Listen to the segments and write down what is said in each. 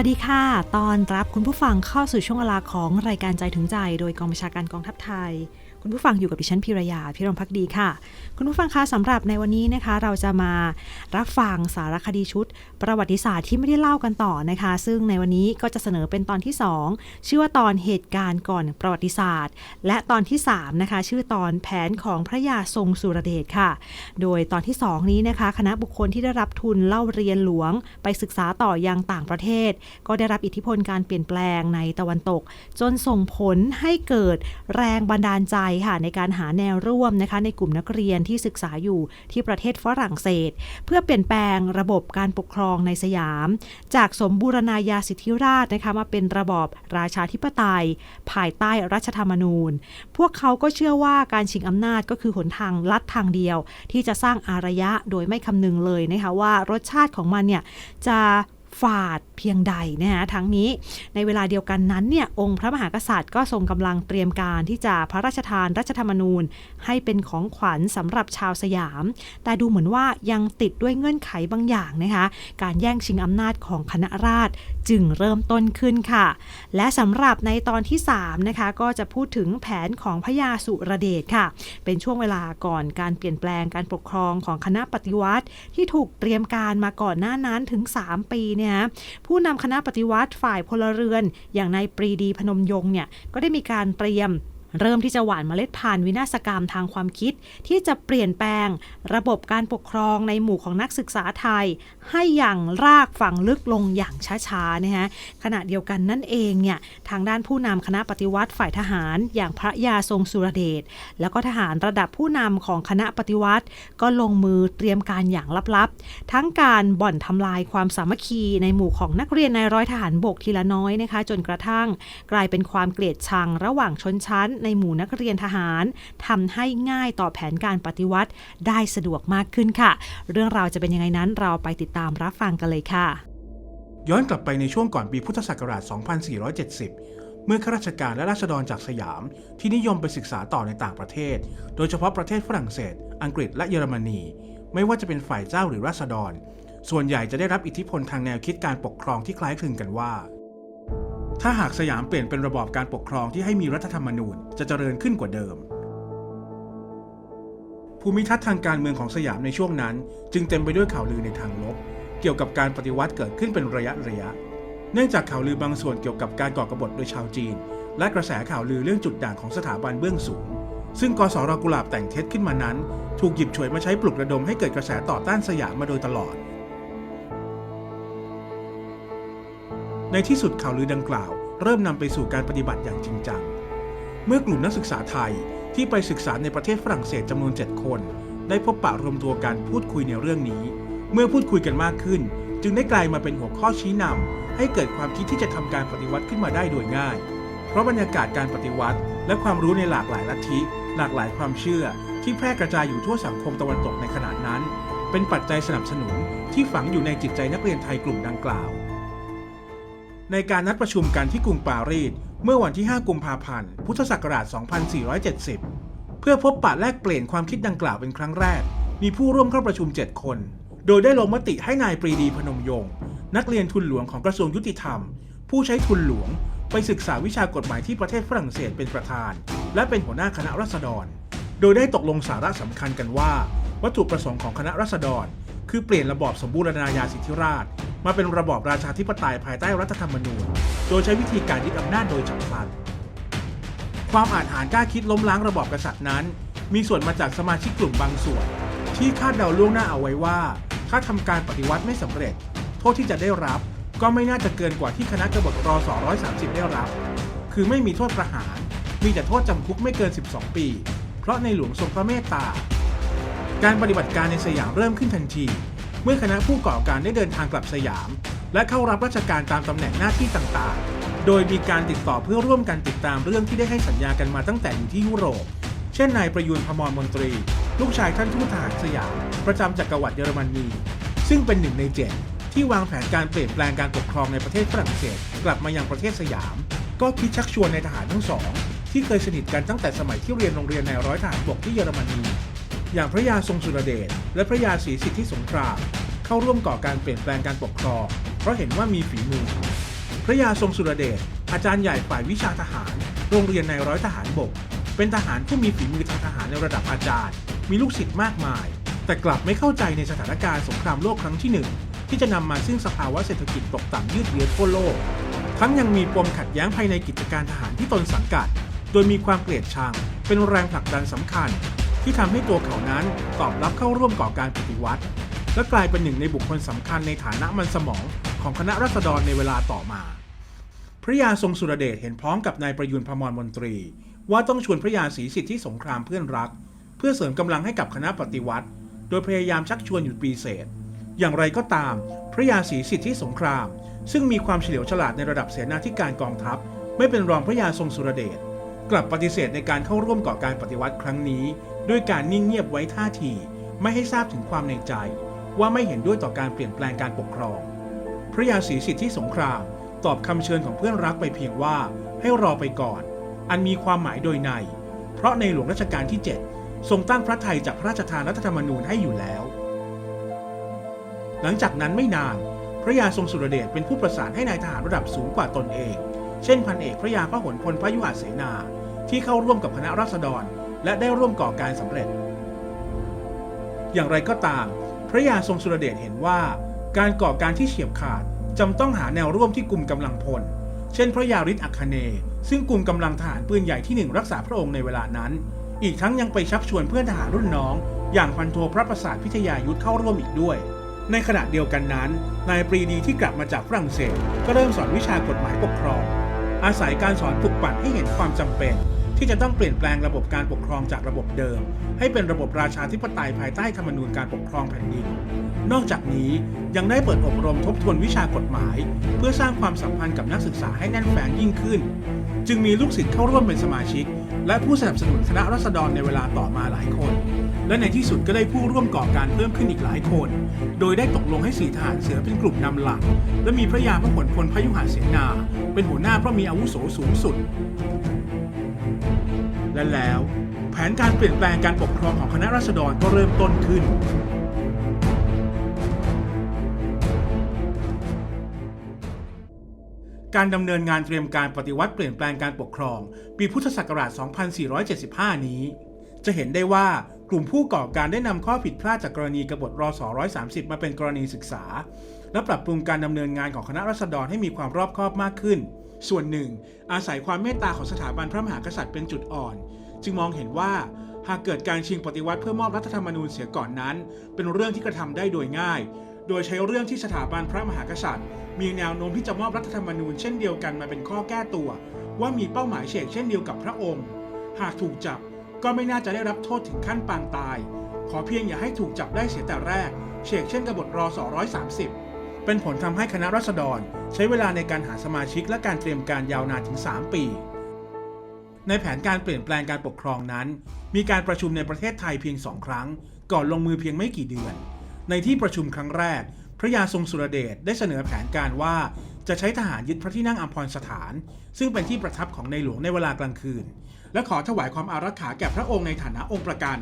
วัสดีค่ะ ตอนรับคุณผู้ฟังเข้าสู่ช่วงเวลาของรายการใจถึงใจ โดยกองบัญชาการกองทัพไทย คุณผู้ฟังอยู่กับดิฉันพิรยาพิรมพักดีค่ะ คุณผู้ฟังคะสำหรับในวันนี้นะคะ เราจะมารับฟังสารคดีชุด ประวัติศาสตร์ที่ไม่ได้เล่ากันต่อนะคะ ซึ่งในวันนี้ก็จะเสนอเป็นตอนที่ 2 ชื่อว่าตอนเหตุการณ์ก่อนประวัติศาสตร์ และตอนที่3นะคะชื่อตอนแผนของพระยาทรงสุรเดชค่ะ โดยตอนที่ 2 นี้นะคะ คณะบุคคลที่ได้รับทุนเล่าเรียนหลวง ไปศึกษาต่อยังต่างประเทศ ก็ได้รับอิทธิพลการเปลี่ยนแปลงในตะวันตก จนส่งผลให้เกิดแรงบันดาลใจค่ะในการหาแนวร่วมนะคะในกลุ่มนักเรียนที่ศึกษาอยู่ที่ประเทศฝรั่งเศส เพื่อเปลี่ยนแปลงระบบการปกครองในสยาม จากสมบูรณาญาสิทธิราชนะคะมาเป็นระบอบราชาธิปไตย ภายใต้รัฐธรรมนูญ พวกเขาก็เชื่อว่าการชิงอำนาจก็คือหนทางลัดทางเดียว ที่จะสร้างอารยะโดยไม่คำนึงเลยนะคะว่ารสชาติของมันเนี่ยจะ ฝาดเพียงใดนะคะทั้งนี้ในเวลาเดียวกันนั้นเนี่ยองค์พระมหากษัตริย์ก็ทรงกำลังเตรียมการที่จะพระราชทานรัฐธรรมนูญ ให้เป็นของขวัญสำหรับชาวสยาม แต่ดูเหมือนว่ายังติดด้วยเงื่อนไขบางอย่างนะคะการแย่งชิงอำนาจของคณะราษฎรจึงเริ่มต้นขึ้นค่ะ และสำหรับในตอนที่3นะคะก็จะพูดถึงแผนของพระยาสุรเดชค่ะ เป็นช่วงเวลาก่อนการเปลี่ยนแปลงการปกครองของคณะปฏิวัติ ที่ถูกเตรียมการมาก่อนหน้านั้นถึง 3 ปีเนี่ยนะผู้นำคณะปฏิวัติฝ่ายพลเรือน อย่างนายปรีดีพนมยงค์เนี่ยก็ได้มีการเตรียม เริ่มที่จะหว่านเมล็ดพันธุ์วินาศกรรมทางความคิด ที่จะเปลี่ยนแปลง ระบบการปกครองในหมู่ของนักศึกษาไทย ให้อย่างรากฝังลึกลงอย่างช้าๆนะฮะขณะเดียวกันนั่นเองเนี่ยทางด้านผู้นำคณะปฏิวัติฝ่ายทหาร อย่างพระยาทรงสุรเดชแล้วก็ทหารระดับผู้นำของคณะปฏิวัติ ก็ลงมือเตรียมการอย่างลับๆ ทั้งการบ่อนทำลายความสามัคคีในหมู่ของนักเรียนในร้อยทหารบกทีละน้อยนะคะ จนกระทั่ง กลายเป็นความเกลียดชังระหว่างชนชั้นในหมู่นักเรียนทหารทำให้ง่ายต่อแผนการปฏิวัติได้สะดวกมากขึ้นค่ะ เรื่องราวจะเป็นยังไงนั้นเราไปติดตามรับฟังกันเลยค่ะ ย้อนกลับไปในช่วงก่อนปีพุทธศักราช 2470 เมื่อข้าราชการและราษฎรจากสยาม ที่นิยมไปศึกษาต่อในต่างประเทศ โดยเฉพาะประเทศฝรั่งเศส อังกฤษและเยอรมนี ไม่ว่าจะเป็นฝ่ายเจ้าหรือราษฎร ส่วนใหญ่จะได้รับอิทธิพลทางแนวคิดการปกครองที่คล้ายคลึงกันว่า ถ้าหากสยามเปลี่ยนเป็นระบอบการปกครองที่ให้มีรัฐธรรมนูญจะเจริญขึ้นกว่าเดิม ภูมิทัศน์ทางการเมืองของสยามในช่วงนั้น จึงเต็มไปด้วยข่าวลือในทางลบ เกี่ยวกับการปฏิวัติเกิดขึ้นเป็นระยะระยะ เนื่องจากข่าวลือบางส่วนเกี่ยวกับการก่อกบฏโดยชาวจีน และกระแสข่าวลือเรื่องจุดด่างของสถาบันเบื้องสูง ซึ่งกสรกุหลาบแต่งเท็จขึ้นมานั้น ถูกหยิบฉวยมาใช้ปลุกระดมให้เกิดกระแสต่อต้านสยามมาโดยตลอด ในที่สุดข่าวลือดังกล่าว เริ่มนำไปสู่การปฏิบัติอย่างจริงจัง เมื่อกลุ่มนักศึกษาไทยที่ไปศึกษาในประเทศฝรั่งเศสจำนวน 7 คน ได้พบปะรวมตัวกันพูดคุยในเรื่องนี้ เมื่อพูดคุยกันมากขึ้น จึงได้กลายมาเป็นหัวข้อชี้นำให้เกิดความคิดที่จะทำการปฏิวัติขึ้นมาได้โดยง่าย เพราะบรรยากาศการปฏิวัติ และความรู้ในหลากหลายลัทธิ หลากหลายความเชื่อ ที่แพร่กระจายอยู่ทั่วสังคมตะวันตกในขณะนั้น เป็นปัจจัยสนับสนุนที่ฝังอยู่ในจิตใจนักเรียนไทยกลุ่มดังกล่าว ในการนัดประชุมกันที่กรุงปารีสเมื่อวันที่ 5 กุมภาพันธ์ พุทธศักราช 2470 เพื่อพบปะแลกเปลี่ยนความคิดดังกล่าวเป็นครั้งแรก มีผู้ร่วมเข้าประชุม 7 คน โดยได้ลงมติให้นายปรีดีพนมยงค์นักเรียนทุนหลวงของกระทรวงยุติธรรม ผู้ใช้ทุนหลวง ไปศึกษาวิชากฎหมายที่ประเทศฝรั่งเศสเป็นประธาน และเป็นหัวหน้าคณะรัษฎร โดยได้ตกลงสาระสำคัญกันว่า วัตถุประสงค์ของคณะรัษฎร คือเปลี่ยนระบอบสมบูรณาญาสิทธิราช มาเป็นระบอบราชาธิปไตยภายใต้รัฐธรรมนูญ โดยใช้วิธีการยึดอำนาจโดยฉับพลัน ความอาจหารกล้าคิดล้มล้างระบอบกษัตริย์นั้น มีส่วนมาจากสมาชิกกลุ่มบางส่วน ที่คาดเดาล่วงหน้าเอาไว้ว่า ถ้าทำการปฏิวัติไม่สำเร็จ โทษที่จะได้รับก็ไม่น่าจะเกินกว่าที่คณะกบฏรศ130 ได้รับ คือไม่มีโทษประหาร มีแต่โทษจำคุกไม่เกิน 12 ปี เพราะในหลวงทรงพระเมตตา การปฏิบัติการในสยามเริ่มขึ้นทันที เมื่อคณะผู้ก่อการได้เดินทางกลับสยาม และเข้ารับราชการตามตำแหน่งหน้าที่ต่างๆ โดยมีการติดต่อเพื่อร่วมกันติดตามเรื่องที่ได้ให้สัญญากันมาตั้งแต่อยู่ที่ยุโรป เช่นนายประยูนพมรมนตรี ลูกชายท่านทูตทหารสยาม ประจำจักรวรรดิเยอรมนี ซึ่งเป็นหนึ่งในเจ็ดที่วางแผนการเปลี่ยนแปลงการปกครองในประเทศฝรั่งเศสกลับมายังประเทศสยาม ก็คิดชักชวนในทหารทั้งสองที่เคยสนิทกันตั้งแต่สมัยที่เรียนโรงเรียนในร้อยทหารบกที่เยอรมนี อย่างพระยาทรงสุรเดชและพระยาศรีสิทธิสงครามเข้าร่วมก่อการเปลี่ยนแปลงการปกครอง เพราะเห็นว่ามีฝีมือ พระยาทรงสุรเดชอาจารย์ใหญ่ฝ่ายวิชาทหาร โรงเรียนในร้อยทหารบก เป็นทหารผู้มีฝีมือทางทหารในระดับอาจารย์ มีลูกศิษย์มากมาย แต่กลับไม่เข้าใจในสถานการณ์สงครามโลกครั้งที่หนึ่งที่จะนำมาซึ่งสภาวะเศรษฐกิจตกต่ำยืดเยื้อทั่วโลก ทั้งยังมีปมขัดแย้งภายในกิจการทหารที่ตนสังกัด โดยมีความเกลียดชังเป็นแรงผลักดันสำคัญ ที่ทำให้ตัวเขานั้นตอบรับเข้าร่วมก่อการปฏิวัติ และกลายเป็นหนึ่งในบุคคลสำคัญในฐานะมันสมองของคณะรัษฎรในเวลาต่อมา พระยาทรงสุรเดชเห็นพร้อมกับนายประยุนพมรมนตรี ว่าต้องชวนพระยาศรีสิทธิสงครามเพื่อนรัก เพื่อเสริมกำลังให้กับคณะปฏิวัติ โดยพยายามชักชวนอยู่ปีเศษ อย่างไรก็ตาม พระยาศรีสิทธิสงคราม ซึ่งมีความเฉลียวฉลาดในระดับเสนาธิการกองทัพ ไม่เป็นรองพระยาทรงสุรเดช กลับปฏิเสธในการเข้าร่วมก่อการปฏิวัติครั้งนี้ ด้วยการนิ่งเงียบไว้ท่าที ไม่ให้ทราบถึงความในใจ ว่าไม่เห็นด้วยต่อการเปลี่ยนแปลงการปกครอง พระยาศรีสิทธิสงครามตอบคำเชิญของเพื่อนรักไปเพียงว่าให้รอไปก่อน อันมีความหมายโดยใน เพราะในหลวงรัชกาลที่ 7 ทรงตั้งพระไทยจากพระราชทานรัฐธรรมนูญให้อยู่แล้ว หลังจากนั้นไม่นาน พระยาทรงสุรเดชเป็นผู้ประสานให้นายทหารระดับสูงกว่าตนเอง เช่นพันเอกพระยาพระหลพลพระยุหเสนา ที่เข้าร่วมกับคณะราษฎร และได้ร่วมก่อการสำเร็จ อย่างไรก็ตาม พระยาทรงสุรเดชเห็นว่าการก่อการที่เฉียบขาดจำต้องหาแนวร่วมที่กลุ่มกำลังพล เช่น พระยาฤทธิ์อัคคเนย์ซึ่งกลุ่มกำลังทหารปืนใหญ่ที่หนึ่งรักษาพระองค์ในเวลานั้น อีกทั้งยังไปชักชวนเพื่อนทหารรุ่นน้อง อย่างพันโทพระประสาทพิทยายุทธเข้าร่วมอีกด้วย ในขณะเดียวกันนั้น นายปรีดีที่กลับมาจากฝรั่งเศส ก็เริ่มสอนวิชากฎหมายปกครอง อาศัยการสอนปลุกปั่นให้เห็นความจำเป็น ที่จะต้องเปลี่ยนแปลงระบบการปกครองจากระบบเดิม ให้เป็นระบบราชาธิปไตยภายใต้ธรรมนูญการปกครองแผ่นดิน นอกจากนี้ยังได้เปิดอบรมทบทวนวิชากฎหมาย เพื่อสร้างความสัมพันธ์กับนักศึกษาให้แน่นแฟ้นยิ่งขึ้น จึงมีลูกศิษย์เข้าร่วมเป็นสมาชิก และผู้สนับสนุนคณะรัษฎรในเวลาต่อมาหลายคน และในที่สุดก็ได้ผู้ร่วมก่อการเพิ่มขึ้นอีกหลายคน โดยได้ตกลงให้สีทหารเสือเป็นกลุ่มนำหลัก และมีพระยาพหลพลพยุหเสนา เป็นหัวหน้าเพราะมีอาวุโสสูงสุด และแล้วแผนการเปลี่ยนแปลงการปกครองของคณะราษฎรก็เริ่มต้นขึ้น การดำเนินงานเตรียมการปฏิวัติเปลี่ยนแปลงการปกครอง ปีพุทธศักราช 2475 นี้ จะเห็นได้ว่ากลุ่มผู้ก่อการได้นำข้อผิดพลาดจากกรณีกบฏรศ130 มาเป็นกรณีศึกษา และปรับปรุงการดำเนินงานของคณะรัษฎรให้มีความรอบคอบมากขึ้น ส่วนหนึ่ง อาศัยความเมตตาของสถาบันพระมหากษัตริย์เป็นจุดอ่อน จึงมองเห็นว่าหากเกิดการชิงปฏิวัติเพื่อมอบรัฐธรรมนูญเสียก่อนนั้น เป็นเรื่องที่กระทำได้โดยง่าย โดยใช้เรื่องที่สถาบันพระมหากษัตริย์ มีแนวโน้มที่จะมอบรัฐธรรมนูญเช่นเดียวกันมาเป็นข้อแก้ตัว ว่ามีเป้าหมายเฉกเช่นเดียวกับพระองค์ หากถูกจับ ก็ไม่น่าจะได้รับโทษถึงขั้นปางตาย ขอเพียงอย่าให้ถูกจับได้เสียแต่แรกเฉกเช่นกบฏรศ130 เป็นผลทำให้คณะรัษฎร ใช้เวลาในการหาสมาชิกและการเตรียมการยาวนานถึง 3 ปี ในแผนการเปลี่ยนแปลงการปกครองนั้น มีการประชุมในประเทศไทยเพียงสองครั้ง ก่อนลงมือเพียงไม่กี่เดือน ในที่ประชุมครั้งแรก พระยาทรงสุรเดชได้เสนอแผนการว่าจะใช้ทหารยึดพระที่นั่งอัมพรสถาน ซึ่งเป็นที่ประทับของในหลวงในเวลากลางคืน และขอถวายความอารักขาแก่พระองค์ในฐานะองค์ประกัน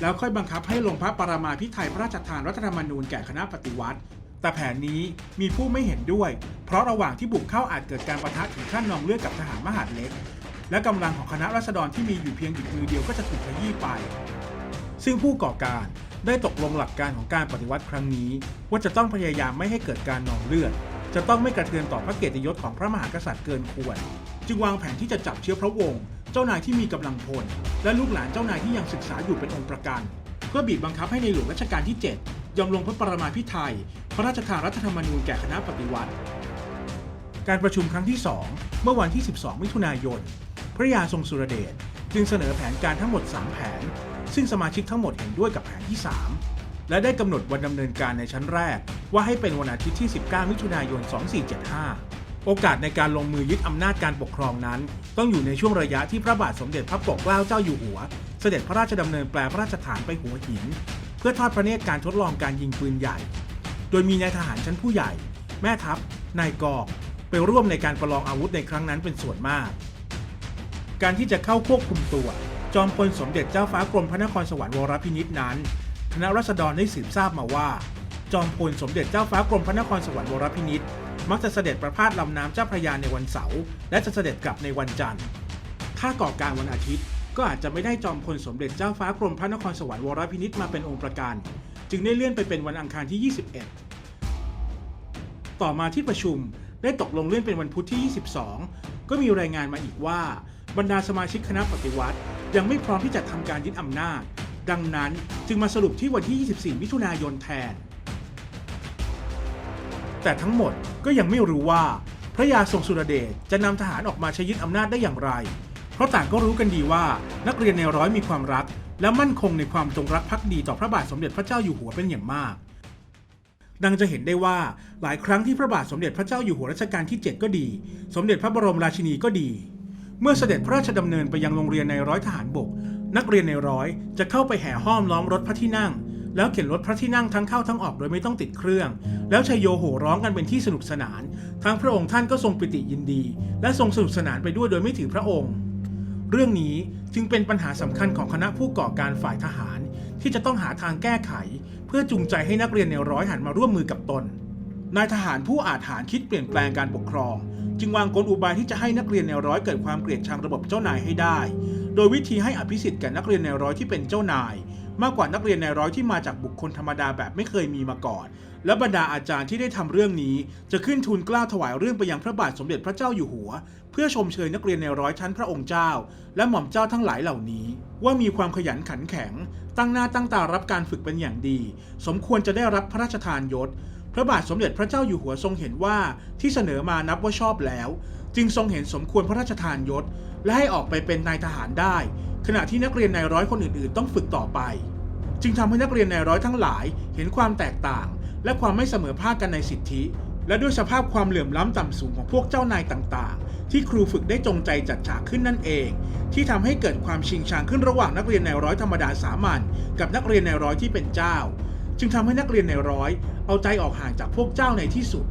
แล้วค่อยบังคับให้ลงพระปรมาภิไธยพระราชทานรัฐธรรมนูญแก่คณะปฏิวัติ แต่แผนนี้มีผู้ไม่เห็นด้วย เพราะระหว่างที่บุกเข้าอาจเกิดการประทะถึงขั้นนองเลือดกับทหารมหาดเล็ก และกำลังของคณะรัษฎรที่มีอยู่เพียงหยิบมือเดียวก็จะถูกขยี้ไป ซึ่งผู้ก่อการได้ตกลงหลักการของการปฏิวัติครั้งนี้ ว่าจะต้องพยายามไม่ให้เกิดการนองเลือด จะต้องไม่กระเทือนต่อพระเกียรติยศของพระมหากษัตริย์เกินควร จึงวางแผนที่จะจับเชื้อพระวงศ์ เจ้านายที่มีกำลังพล และลูกหลานเจ้านายที่ยังศึกษาอยู่เป็นองค์ประกัน เพื่อบีบบังคับให้ในหลวงรัชกาลที่ 7 ยอมลงพระปรมาภิไธยพระราชทานรัฐธรรมนูญแก่คณะปฏิวัติ การประชุมครั้งที่ 2 เมื่อวันที่ 12 มิถุนายน พระยาทรงสุรเดชจึงเสนอแผนการทั้งหมด 3 แผน ซึ่งสมาชิกทั้งหมดเห็นด้วยกับแผนที่ 3 และได้กำหนดวันดำเนินการในชั้นแรก ว่าให้เป็นวันอาทิตย์ที่ 19 มิถุนายน 2475 โอกาสในการลงมือยึดอำนาจการปกครองนั้น ต้องอยู่ในช่วงระยะที่พระบาทสมเด็จพระปกเกล้าเจ้าอยู่หัว เสด็จพระราชดำเนินแปลพระราชฐานไปหัวหิน เพื่อทอดพระเนตรการทดลองการยิงปืนใหญ่ โดยมีนายทหารชั้นผู้ใหญ่ แม่ทัพ นายกองไปร่วมในการประลองอาวุธในครั้งนั้นเป็นส่วนมาก การที่จะเข้าควบคุมตัว จอมพลสมเด็จเจ้าฟ้ากรมพระนครสวรรค์วรพินิจนั้น คณะรัษฎรได้สืบทราบมาว่า จอมพลสมเด็จเจ้าฟ้ากรมพระนครสวรรค์วรพินิจ มักจะเสด็จประพาสลำน้ำเจ้าพระยาในวันเสาร์และจะเสด็จกลับในวันจันทร์ ถ้าก่อการวันอาทิตย์ ก็อาจจะไม่ได้จอมพลสมเด็จเจ้าฟ้ากรมพระนครสวรรค์วรพินิจมาเป็นองค์ประการ จึงได้เลื่อนไปเป็นวันอังคารที่ 21 ต่อมาที่ประชุมได้ตกลงเลื่อนเป็นวันพุธที่ 22 ก็มีรายงานมาอีกว่า บรรดาสมาชิกคณะปฏิวัติ ยังไม่พร้อมที่จะทำการยึดอำนาจ ดังนั้นจึงมาสรุปที่วันที่ 24 มิถุนายนแทน แต่ทั้งหมดก็ยังไม่รู้ว่า พระยาทรงสุรเดชจะนำทหารออกมาใช้ยึดอำนาจได้อย่างไร เพราะต่างก็รู้กันดีว่านักเรียนในร้อยมีความรัก และมั่นคงในความจงรักภักดีต่อพระบาทสมเด็จพระเจ้าอยู่หัวเป็นอย่างมาก ดังจะเห็นได้ว่าหลายครั้งที่พระบาทสมเด็จพระเจ้าอยู่หัวรัชกาลที่ 7 ก็ดี สมเด็จพระบรมราชินีก็ดี เมื่อเสด็จพระราชดำเนินไปยังโรงเรียนในร้อยทหารบก นักเรียนในร้อยจะเข้าไปแห่ห้อมล้อมรถพระที่นั่ง แล้วเข็นรถพระที่นั่งทั้งเข้าทั้งออกโดยไม่ต้องติดเครื่อง แล้วชัยโยโห่ร้องกันเป็นที่สนุกสนาน ทั้งพระองค์ท่านก็ทรงปิติยินดี และทรงสนุกสนานไปด้วยโดยไม่ถือพระองค์ เรื่องนี้จึงเป็นปัญหาสำคัญของคณะผู้ก่อการฝ่ายทหาร ที่จะต้องหาทางแก้ไข เพื่อจูงใจให้นักเรียนในร้อยหันมาร่วมมือกับตนนายทหารผู้อาจหารคิดเปลี่ยนแปลงการปกครอง จึงวางกลอุบายที่จะให้นักเรียนในร้อยเกิดความเกลียดชังระบบเจ้านายให้ได้ โดยวิธีให้อภิสิทธิ์แก่นักเรียนในร้อยที่เป็นเจ้านาย มากกว่านักเรียนในร้อยที่มาจากบุคคลธรรมดาแบบไม่เคยมีมาก่อน และบรรดาอาจารย์ที่ได้ทำเรื่องนี้ จะขึ้นทูลกล้าถวายเรื่องไปยังพระบาทสมเด็จพระเจ้าอยู่หัว เพื่อชมเชยนักเรียนในร้อยชั้นพระองค์เจ้า และหม่อมเจ้าทั้งหลายเหล่านี้ ว่ามีความขยันขันแข็ง ตั้งหน้าตั้งตารับการฝึกเป็นอย่างดี สมควรจะได้รับพระราชทานยศ พระบาทสมเด็จพระเจ้าอยู่หัวทรงเห็นว่าที่เสนอมานับว่าชอบแล้ว จึงทรงเห็นสมควรพระราชทานยศ และให้ออกไปเป็นนายทหารได้ ขณะที่นักเรียนนายร้อยคนอื่นๆ ต้องฝึกต่อไป จึงทำให้นักเรียนนายร้อยทั้งหลายเห็นความแตกต่าง และความไม่เสมอภาคกันในสิทธิ และด้วยสภาพความเหลื่อมล้ำต่ำสูงของพวกเจ้านายต่างๆ ที่ครูฝึกได้จงใจจัดฉากขึ้นนั่นเอง ที่ทำให้เกิดความชิงชังขึ้นระหว่างนักเรียนนายร้อยธรรมดาสามัญกับนักเรียนนายร้อยที่เป็นเจ้า จึงทำให้นักเรียนในร้อย เอาใจออกห่างจากพวกเจ้าในที่สุด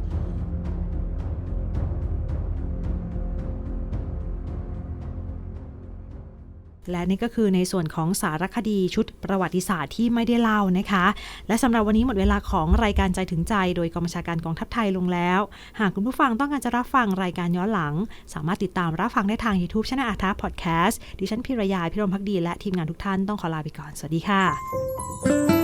และนี่ก็คือในส่วนของสารคดีชุดประวัติศาสตร์ที่ไม่ได้เล่านะคะ และสำหรับวันนี้หมดเวลาของรายการใจถึงใจ โดยกองบัญชาการกองทัพไทยลงแล้ว หากคุณผู้ฟังต้องการจะรับฟังรายการย้อนหลัง สามารถติดตามรับฟังได้ทาง YouTube ช่องอาทาพอดแคสต์ดิฉันพิรยาพิรมพักดี และทีมงานทุกท่านต้องขอลาไปก่อน สวัสดีค่ะ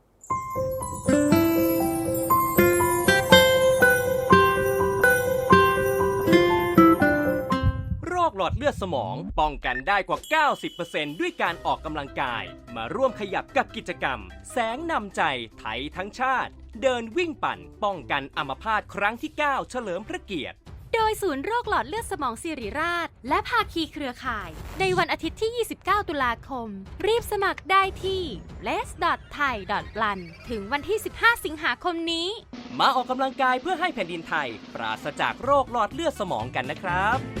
ลอดเลือดสมอง ป้องกันได้กว่า 90%ด้วยการออกกำลังกาย มาร่วมขยับกับกิจกรรม แสงนำใจไทยทั้งชาติ เดินวิ่งปั่น ป้องกันอัมพาตครั้งที่ 9 เฉลิมพระเกียรติโดยศูนย์โรคหลอดเลือดสมองสิริราช และภาคีเครือข่าย ในวันอาทิตย์ที่ 29 ตุลาคม รีบสมัครได้ที่ les.thai.plan ถึงวันที่ 15 สิงหาคมนี้ มาออกกำลังกายเพื่อให้แผ่นดินไทย ปราศจากโรคหลอดเลือดสมองกันนะครับ